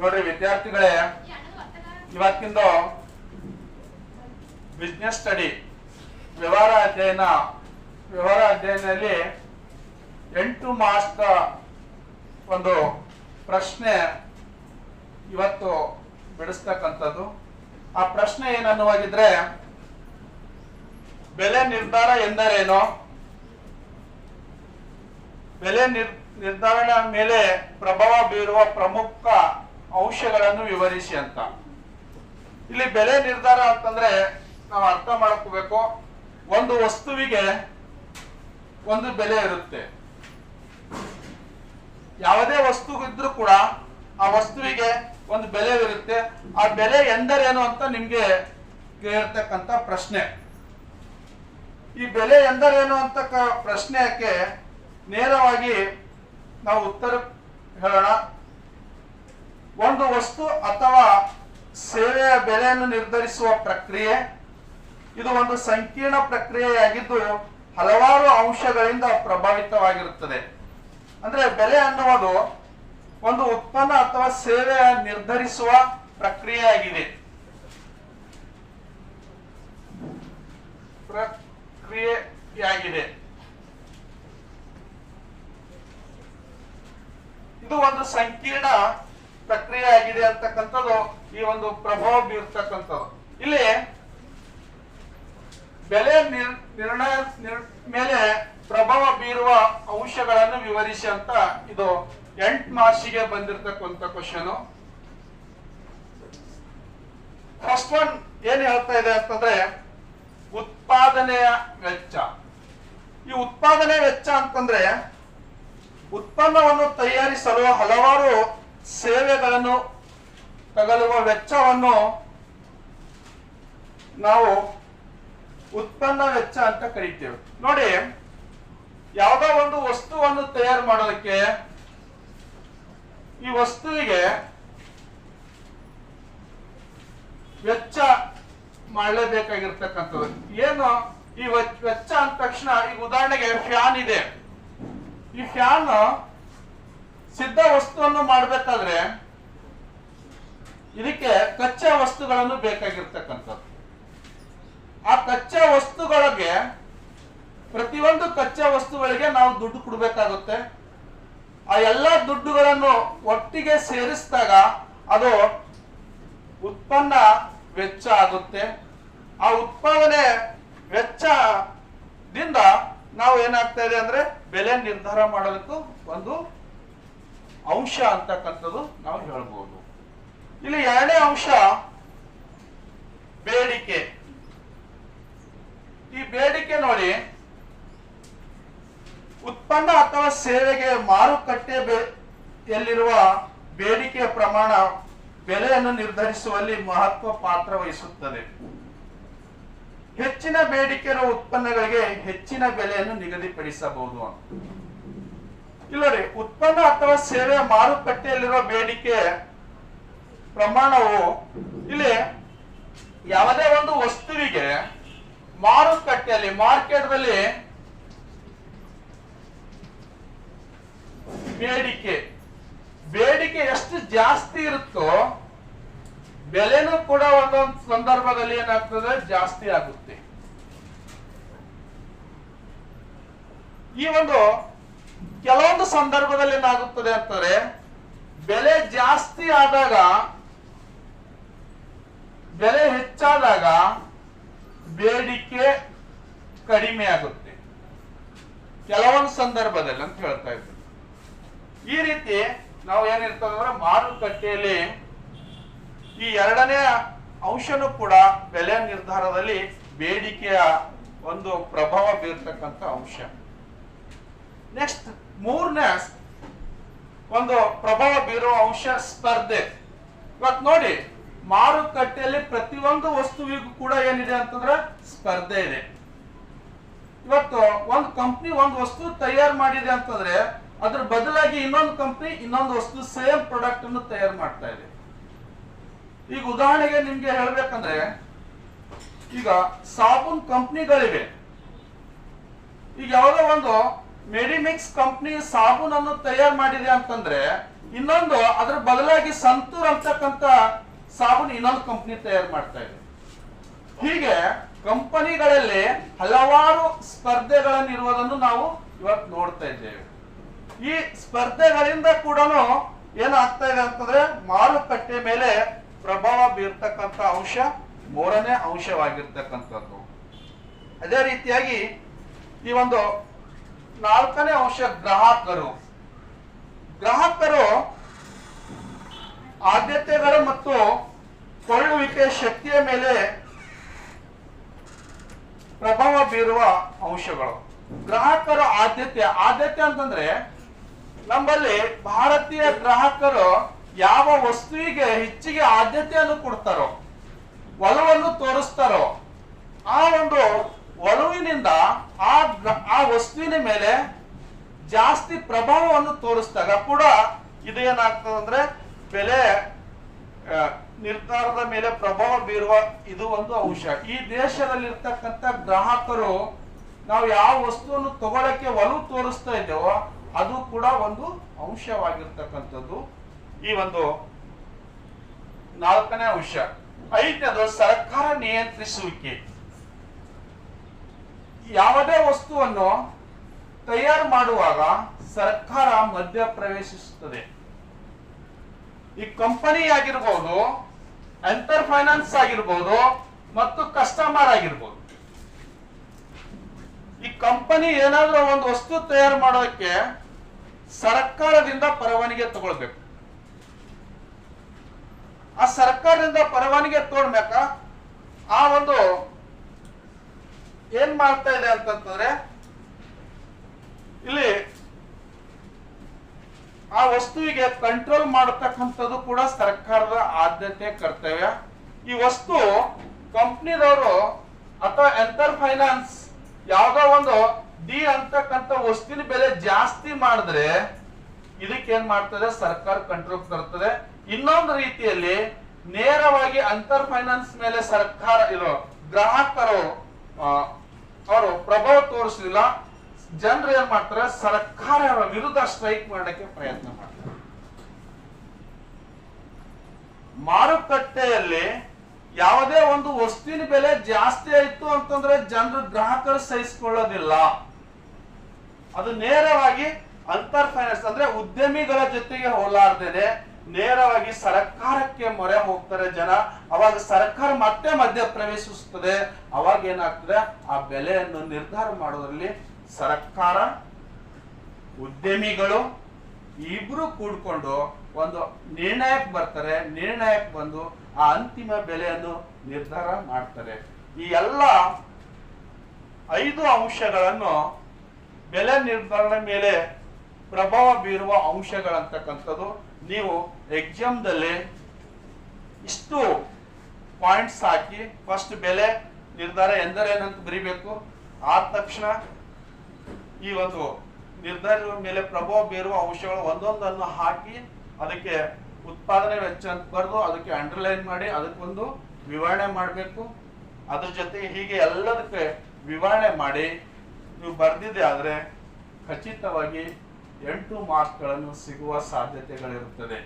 ನೋಡ್ರಿ ವಿದ್ಯಾರ್ಥಿಗಳೇ, ಇವತ್ತಿಂದು business study ವ್ಯವಹಾರ ಅಧ್ಯಯನ, ವ್ಯವಹಾರ ಅಧ್ಯಯನದಲ್ಲಿ ಎಂಟು ಮಾರ್ಕ್ಸ್ ಒಂದು ಪ್ರಶ್ನೆ ಇವತ್ತು ಬಿಡಿಸ್ತಕ್ಕಂಥದ್ದು. ಆ ಪ್ರಶ್ನೆ ಏನನ್ನುವಾಗಿದ್ರೆ ಬೆಲೆ ನಿರ್ಧಾರ ಎಂದರೇನು? ಬೆಲೆ ನಿರ್ ನಿರ್ಧಾರಣೆ ಮೇಲೆ ಪ್ರಭಾವ ಬೀರುವ ಪ್ರಮುಖ ಅಂಶಗಳನ್ನು ವಿವರಿಸಿ ಅಂತ. ಇಲ್ಲಿ ಬೆಲೆ ನಿರ್ಧಾರ ಅಂತಂದ್ರೆ ನಾವು ಅರ್ಥ ಮಾಡ್ಕೋಬೇಕು. ಒಂದು ವಸ್ತುವಿಗೆ ಒಂದು ಬೆಲೆ ಇರುತ್ತೆ. ಯಾವುದೇ ವಸ್ತು ಕೂಡ ಆ ವಸ್ತುವಿಗೆ ಒಂದು ಬೆಲೆ ಇರುತ್ತೆ. ಆ ಬೆಲೆ ಎಂದರೇನು ಅಂತ ನಿಮ್ಗೆ ಕೇಳ್ತಕ್ಕಂತ ಪ್ರಶ್ನೆ. ಈ ಬೆಲೆ ಎಂದರೇನು ಅಂತ ಪ್ರಶ್ನೆಗೆ ನೇರವಾಗಿ ನಾವು ಉತ್ತರ ಹೇಳೋಣ. ಒಂದು ವಸ್ತು ಅಥವಾ ಸೇವೆಯ ಬೆಲೆಯನ್ನು ನಿರ್ಧರಿಸುವ ಪ್ರಕ್ರಿಯೆ. ಇದು ಒಂದು ಸಂಕೀರ್ಣ ಪ್ರಕ್ರಿಯೆಯಾಗಿದ್ದು ಹಲವಾರು ಅಂಶಗಳಿಂದ ಪ್ರಭಾವಿತವಾಗಿರುತ್ತದೆ. ಅಂದ್ರೆ ಬೆಲೆ ಅನ್ನುವುದು ಒಂದು ಉತ್ಪನ್ನ ಅಥವಾ ಸೇವೆಯ ನಿರ್ಧರಿಸುವ ಪ್ರಕ್ರಿಯೆಯಾಗಿದೆ ಇದು ಒಂದು ಸಂಕೀರ್ಣ ಪ್ರಕ್ರಿಯೆ ಆಗಿದೆ ಅಂತಕ್ಕಂಥದ್ದು ಈ ಒಂದು ಪ್ರಭಾವ ಬೀರ್ತಕ್ಕಂಥದ್ದು. ಇಲ್ಲಿ ಬೆಲೆ ನಿರ್- ನಿರ್ಣಯ ಮೇಲೆ ಪ್ರಭಾವ ಬೀರುವ ಅಂಶಗಳನ್ನು ವಿವರಿಸಿ ಅಂತ ಇದು ಎಂಟ್ ಮಾರ್ಕ್ಸಿಗೆ ಬಂದಿರತಕ್ಕಂಥ ಕ್ವಶನ್ ಫಸ್ಟ್ ಒನ್ ಏನ್ ಹೇಳ್ತಾ ಇದೆ ಅಂತಂದ್ರೆ, ಉತ್ಪಾದನೆಯ ವೆಚ್ಚ. ಈ ಉತ್ಪಾದನೆ ವೆಚ್ಚ ಅಂತಂದ್ರೆ, ಉತ್ಪನ್ನವನ್ನು ತಯಾರಿಸಲು ಹಲವಾರು ಸೇವೆಗಳನ್ನು ತಗಲುವ ವೆಚ್ಚವನ್ನು ನಾವು ಉತ್ಪನ್ನ ವೆಚ್ಚ ಅಂತ ಕರಿತೇವೆ. ನೋಡಿ, ಯಾವುದೋ ಒಂದು ವಸ್ತುವನ್ನು ತಯಾರು ಮಾಡೋದಕ್ಕೆ ಈ ವಸ್ತುವಿಗೆ ವೆಚ್ಚ ಮಾಡಲೇಬೇಕಾಗಿರ್ತಕ್ಕಂಥದ್ದು. ಏನು? ಈ ವೆಚ್- ವೆಚ್ಚ ಅಂದ ತಕ್ಷಣ ಈಗ ಉದಾಹರಣೆಗೆ ಫ್ಯಾನ್ ಇದೆ. ಈ ಫ್ಯಾನ್ ಸಿದ್ಧ ವಸ್ತುವನ್ನು ಮಾಡಬೇಕಾದ್ರೆ ಇದಕ್ಕೆ ಕಚ್ಚಾ ವಸ್ತುಗಳನ್ನು ಬೇಕಾಗಿರ್ತಕ್ಕಂಥದ್ದು. ಆ ಕಚ್ಚಾ ವಸ್ತುಗಳಿಗೆ ಪ್ರತಿಯೊಂದು ಕಚ್ಚಾ ವಸ್ತುಗಳಿಗೆ ನಾವು ದುಡ್ಡು ಕೊಡಬೇಕಾಗುತ್ತೆ. ಆ ಎಲ್ಲ ದುಡ್ಡುಗಳನ್ನು ಒಟ್ಟಿಗೆ ಸೇರಿಸಿದಾಗ ಅದು ಉತ್ಪನ್ನ ವೆಚ್ಚ ಆಗುತ್ತೆ. ಆ ಉತ್ಪಾದನೆ ವೆಚ್ಚದಿಂದ ನಾವು ಏನಾಗ್ತಾ ಇದೆ ಅಂದ್ರೆ ಬೆಲೆ ನಿರ್ಧಾರ ಮಾಡೋದಕ್ಕೂ ಒಂದು ಅಂಶ ಅಂತಕ್ಕಂಥದ್ದು ಇಲ್ಲಿ ಎರಡನೇ ಅಂಶ ಬೇಡಿಕೆ. ಈ ಬೇಡಿಕೆ ನೋಡಿ, ಉತ್ಪನ್ನ ಅಥವಾ ಸೇವೆಗೆ ಮಾರುಕಟ್ಟೆ ಯಲ್ಲಿರುವ ಬೇಡಿಕೆಯ ಪ್ರಮಾಣ ಬೆಲೆಯನ್ನು ನಿರ್ಧರಿಸುವಲ್ಲಿ ಮಹತ್ವ ಪಾತ್ರ ವಹಿಸುತ್ತದೆ. ಹೆಚ್ಚಿನ ಬೇಡಿಕೆ ಇರುವ ಉತ್ಪನ್ನಗಳಿಗೆ ಹೆಚ್ಚಿನ ಬೆಲೆಯನ್ನು ನಿಗದಿಪಡಿಸಬಹುದು ಇಲ್ಲ ಉತ್ಪನ್ನ ಅಥವಾ ಸೇವೆ ಮಾರುಕಟ್ಟೆಯಲ್ಲಿರುವ ಬೇಡಿಕೆ ಪ್ರಮಾಣವು ಇಲ್ಲಿ ಯಾವುದೇ ಒಂದು ವಸ್ತುವಿಗೆ ಮಾರುಕಟ್ಟೆಯಲ್ಲಿ ಮಾರ್ಕೆಟ್ದಲ್ಲಿ ಬೇಡಿಕೆ ಬೇಡಿಕೆ ಎಷ್ಟು ಜಾಸ್ತಿ ಇರುತ್ತೋ ಬೆಲೆನೂ ಕೂಡ ಒಂದೊಂದು ಸಂದರ್ಭದಲ್ಲಿ ಏನಾಗ್ತದೆ? ಜಾಸ್ತಿ ಆಗುತ್ತೆ. ಈ ಒಂದು ಕೆಲವೊಂದು ಸಂದರ್ಭದಲ್ಲಿ ಏನಾಗುತ್ತದೆ ಅಂತಾರೆ ಬೆಲೆ ಜಾಸ್ತಿ ಆದಾಗ ಬೆಲೆ ಹೆಚ್ಚಾದಾಗ ಬೇಡಿಕೆ ಕಡಿಮೆ ಆಗುತ್ತೆ. ಕೆಲವೊಂದು ಸಂದರ್ಭದಲ್ಲಿ ಅಂತ ಹೇಳ್ತಾ ಈ ರೀತಿ ನಾವು ಏನಿರ್ತದಂದ್ರೆ ಮಾರುಕಟ್ಟೆಯಲ್ಲಿ ಈ ಎರಡನೇ ಅಂಶನೂ ಕೂಡ ಬೆಲೆ ನಿರ್ಧಾರದಲ್ಲಿ ಬೇಡಿಕೆಯ ಒಂದು ಪ್ರಭಾವ ಬೀರ್ತಕ್ಕಂಥ ಅಂಶ. ನೆಕ್ಸ್ಟ್ ಮೂರನೇ ಒಂದು ಪ್ರಭಾವ ಬೀರುವ ಅಂಶ ಸ್ಪರ್ಧೆ. ಇವತ್ತು ನೋಡಿ ಮಾರುಕಟ್ಟೆಯಲ್ಲಿ ಪ್ರತಿಯೊಂದು ವಸ್ತುವಿಗೂ ಕೂಡ ಏನಿದೆ ಅಂತಂದ್ರೆ ಸ್ಪರ್ಧೆ ಇದೆ. ಇವತ್ತು ಒಂದು ಕಂಪ್ನಿ ಒಂದು ವಸ್ತು ತಯಾರು ಮಾಡಿದೆ ಅಂತಂದ್ರೆ ಅದ್ರ ಬದಲಾಗಿ ಇನ್ನೊಂದು ಕಂಪ್ನಿ ಇನ್ನೊಂದು ವಸ್ತು ಸೇಮ್ ಪ್ರಾಡಕ್ಟ್ ಅನ್ನು ತಯಾರು ಮಾಡ್ತಾ ಇದೆ. ಈಗ ಉದಾಹರಣೆಗೆ ನಿಮ್ಗೆ ಹೇಳ್ಬೇಕಂದ್ರೆ, ಈಗ ಸಾಬೂನ್ ಕಂಪ್ನಿಗಳಿವೆ ಈಗ ಯಾವುದೋ ಒಂದು ಮೆಡಿಮಿಕ್ಸ್ ಕಂಪ್ನಿ ಸಾಬೂನನ್ನು ತಯಾರು ಮಾಡಿದೆ ಅಂತಂದ್ರೆ, ಇನ್ನೊಂದು ಅದ್ರ ಬದಲಾಗಿ ಸಂತೂರ್ ಅಂತಕ್ಕಂಥ ಸಾಬೂನು ಇನ್ನೊಂದು ಕಂಪನಿ ತಯಾರು ಮಾಡ್ತಾ ಇದೆ. ಹೀಗೆ ಕಂಪನಿಗಳಲ್ಲಿ ಹಲವಾರು ಸ್ಪರ್ಧೆಗಳನ್ನಿರುವುದನ್ನು ನಾವು ಇವತ್ತು ನೋಡ್ತಾ ಇದ್ದೇವೆ. ಈ ಸ್ಪರ್ಧೆಗಳಿಂದ ಕೂಡ ಏನಾಗ್ತಾ ಇದೆ ಅಂತಂದ್ರೆ ಮಾರುಕಟ್ಟೆ ಮೇಲೆ ಪ್ರಭಾವ ಬೀರ್ತಕ್ಕಂಥ ಅಂಶ ಮೂರನೇ ಅಂಶವಾಗಿರ್ತಕ್ಕಂಥದ್ದು. ಅದೇ ರೀತಿಯಾಗಿ ಈ ಒಂದು ನಾಲ್ಕನೇ ಅಂಶ ಗ್ರಾಹಕರು. ಗ್ರಾಹಕರು ಆದ್ಯತೆಗಳು ಮತ್ತು ಶಕ್ತಿಯ ಮೇಲೆ ಪ್ರಭಾವ ಬೀರುವ ಅಂಶಗಳು. ಗ್ರಾಹಕರ ಆದ್ಯತೆ. ಆದ್ಯತೆ ಅಂತಂದ್ರೆ ನಮ್ಮಲ್ಲಿ ಭಾರತೀಯ ಗ್ರಾಹಕರು ಯಾವ ವಸ್ತುವಿಗೆ ಹೆಚ್ಚಿಗೆ ಆದ್ಯತೆಯನ್ನು ಕೊಡ್ತಾರೋ, ಒಲವನ್ನು ತೋರಿಸ್ತಾರೋ, ಆ ಒಂದು ಒಲವಿನಿಂದ ಆ ಆ ವಸ್ತುವಿನ ಮೇಲೆ ಜಾಸ್ತಿ ಪ್ರಭಾವವನ್ನು ತೋರಿಸಿದಾಗ ಕೂಡ ಇದು ಏನಾಗ್ತದೆ ಅಂದ್ರೆ ಬೆಲೆ ನಿರ್ಧಾರದ ಮೇಲೆ ಪ್ರಭಾವ ಬೀರುವ ಇದು ಒಂದು ಅಂಶ. ಈ ದೇಶದಲ್ಲಿರ್ತಕ್ಕಂಥ ಗ್ರಾಹಕರು ನಾವು ಯಾವ ವಸ್ತುವನ್ನು ತಗೊಳಕ್ಕೆ ಒಲವು ತೋರಿಸ್ತಾ ಇದ್ದೇವೋ ಅದು ಕೂಡ ಒಂದು ಅಂಶವಾಗಿರ್ತಕ್ಕಂಥದ್ದು. ಈ ಒಂದು ನಾಲ್ಕನೇ ಅಂಶ. ಐದನೇದು ಸರ್ಕಾರ ನಿಯಂತ್ರಿಸುವಿಕೆ. ಯಾವುದೇ ವಸ್ತುವನ್ನು ತಯಾರು ಮಾಡುವಾಗ ಸರ್ಕಾರ ಮಧ್ಯ ಪ್ರವೇಶಿಸುತ್ತದೆ ಈ ಕಂಪನಿ ಆಗಿರ್ಬೋದು ಎಂಟರ್ ಫೈನಾನ್ಸ್ ಆಗಿರ್ಬೋದು ಮತ್ತು ಕಸ್ಟಮರ್ ಆಗಿರ್ಬೋದು. ಈ ಕಂಪನಿ ಏನಾದ್ರೂ ಒಂದು ವಸ್ತು ತಯಾರು ಮಾಡೋದಕ್ಕೆ ಸರ್ಕಾರದಿಂದ ಪರವಾನಗಿ ತಗೊಳ್ಬೇಕು. ಆ ಸರ್ಕಾರದಿಂದ ಪರವಾನಗಿ ತಗೊಳ್ಬೇಕ? ಆ ಒಂದು ಏನ್ ಮಾಡ್ತಾ ಇದೆ ಅಂತಂದ್ರೆ ಇಲ್ಲಿ ವಸ್ತುವಿಗೆ ಕಂಟ್ರೋಲ್ ಮಾಡತಕ್ಕಂಥದ್ದು ಕೂಡ ಸರ್ಕಾರದ ಆದ್ಯತೆ ಕರ್ತವ್ಯ. ಈ ವಸ್ತು ಕಂಪ್ನಿದವರು ಅಥವಾ ಎಂಟರ್ ಫೈನಾನ್ಸ್ ಯಾವ್ದೋ ಒಂದು ಡಿ ಅಂತಕ್ಕಂಥ ವಸ್ತುವಿನ ಬೆಲೆ ಜಾಸ್ತಿ ಮಾಡಿದ್ರೆ ಇದಕ್ಕೆ ಏನ್ ಮಾಡ್ತದೆ? ಸರ್ಕಾರ ಕಂಟ್ರೋಲ್ ತರ್ತದೆ. ಇನ್ನೊಂದು ರೀತಿಯಲ್ಲಿ ನೇರವಾಗಿ ಅಂತರ್ ಫೈನಾನ್ಸ್ ಮೇಲೆ ಸರ್ಕಾರ ಇರೋ ಗ್ರಾಹಕರು ಅವರು ಪ್ರಭಾವ ತೋರಿಸಲಿಲ್ಲ. ಜನರು ಏನ್ ಮಾಡ್ತಾರೆ? ಸರ್ಕಾರ ವಿರುದ್ಧ ಸ್ಟ್ರೈಕ್ ಮಾಡಕ್ಕೆ ಪ್ರಯತ್ನ ಮಾಡ್ತಾರೆ. ಮಾರುಕಟ್ಟೆಯಲ್ಲಿ ಯಾವುದೇ ಒಂದು ವಸ್ತುವಿನ ಬೆಲೆ ಜಾಸ್ತಿ ಆಯ್ತು ಅಂತಂದ್ರೆ ಜನರು ಗ್ರಾಹಕರು ಸಹಿಸಿಕೊಳ್ಳೋದಿಲ್ಲ. ಅದು ನೇರವಾಗಿ ಅಂತರ್ ಫೈನಾನ್ಸ್ ಅಂದ್ರೆ ಉದ್ಯಮಿಗಳ ಜೊತೆಗೆ ಹೋಲಾರ್ದೇನೆ ನೇರವಾಗಿ ಸರ್ಕಾರಕ್ಕೆ ಮೊರೆ ಹೋಗ್ತಾರೆ ಜನ. ಅವಾಗ ಸರ್ಕಾರ ಮತ್ತೆ ಮಧ್ಯ ಪ್ರವೇಶಿಸುತ್ತದೆ ಅವಾಗ ಏನಾಗ್ತದೆ? ಆ ಬೆಲೆಯನ್ನು ನಿರ್ಧಾರ ಮಾಡೋದ್ರಲ್ಲಿ ಸರ್ಕಾರ, ಉದ್ಯಮಿಗಳು ಇಬ್ರು ಕೂಡ್ಕೊಂಡು ಒಂದು ನಿರ್ಣಯಕ್ಕೆ ಬರ್ತಾರೆ. ನಿರ್ಣಯಕ್ಕೆ ಬಂದು ಆ ಅಂತಿಮ ಬೆಲೆಯನ್ನು ನಿರ್ಧಾರ ಮಾಡ್ತಾರೆ. ಈ ಎಲ್ಲ ಐದು ಅಂಶಗಳನ್ನು ಬೆಲೆ ನಿರ್ಧಾರಣೆ ಮೇಲೆ ಪ್ರಭಾವ ಬೀರುವ ಅಂಶಗಳಂತಕ್ಕಂಥದ್ದು ನೀವು ಎಕ್ಸಾಮ್ದಲ್ಲಿ ಇಷ್ಟು ಪಾಯಿಂಟ್ಸ್ ಹಾಕಿ ಫಸ್ಟ್ ಬೆಲೆ ನಿರ್ಧಾರ ಎಂದರೇನಂತ ಬರಿಬೇಕು? ಆದ ತಕ್ಷಣ ಈ ಒಂದು ನಿರ್ಧಾರದ ಮೇಲೆ ಪ್ರಭಾವ ಬೀರುವ ಅಂಶಗಳು ಒಂದೊಂದನ್ನು ಹಾಕಿ ಅದಕ್ಕೆ ಉತ್ಪಾದನೆ ವೆಚ್ಚ ಅಂತ ಬರೆದು ಅದಕ್ಕೆ ಅಂಡರ್ಲೈನ್ ಮಾಡಿ ಅದಕ್ಕೊಂದು ವಿವರಣೆ ಮಾಡಬೇಕು. ಅದ್ರ ಜೊತೆ ಹೀಗೆ ಎಲ್ಲದಕ್ಕೆ ವಿವರಣೆ ಮಾಡಿ ನೀವು ಬರೆದಿದ್ದೆ ಆದರೆ ಖಚಿತವಾಗಿ ಎಂಟು ಮಾರ್ಕ್ಗಳನ್ನು ಸಿಗುವ ಸಾಧ್ಯತೆಗಳಿರುತ್ತದೆ.